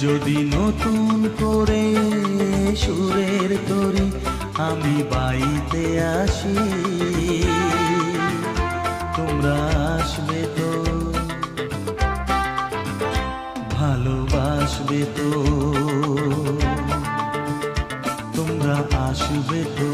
যদি নতুন করে সুরের তরি আমি বাইতে আসি, তোমরা আসবে তো? ভালোবাসবে তো? তোমরা আসবে তো?